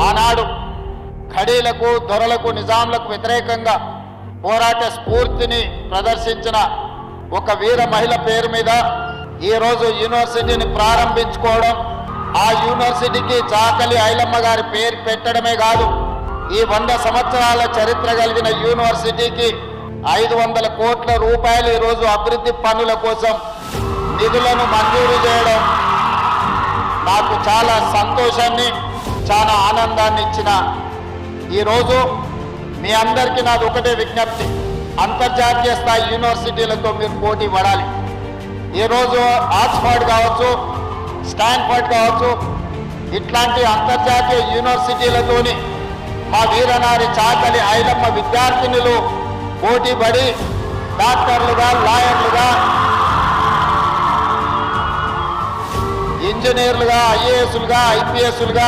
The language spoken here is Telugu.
ఆనాడు ఖడీలకు దొరలకు నిజాంలకు వ్యతిరేకంగా పోరాట స్ఫూర్తిని ప్రదర్శించిన ఒక వీర మహిళ పేరు మీద ఈరోజు యూనివర్సిటీని ప్రారంభించుకోవడం ఆ యూనివర్సిటీకి చాకలి ఐలమ్మ గారి పేరు పెట్టడమే కాదు ఈ వంద సంవత్సరాల చరిత్ర కలిగిన యూనివర్సిటీకి ఐదు వందల కోట్ల రూపాయలు ఈరోజు అభివృద్ధి పనుల కోసం నిధులను మంజూరు చేయడం నాకు చాలా సంతోషాన్ని చాలా ఆనందాన్ని ఇచ్చిన ఈరోజు మీ అందరికీ నాది ఒకటే విజ్ఞప్తి. అంతర్జాతీయ స్థాయి యూనివర్సిటీలతో మీరు పోటీ పడాలి. ఈరోజు ఆక్స్ఫర్డ్ కావచ్చు స్టాన్ఫర్డ్ కావచ్చు ఇట్లాంటి అంతర్జాతీయ యూనివర్సిటీలతోని మా వీరనారి చాకలి ఐలమ్మ విద్యార్థినులు పోటీ పడి డాక్టర్లుగా లాయర్లుగా ఇంజనీర్లుగా ఐఏఎస్లుగా ఐపీఎస్లుగా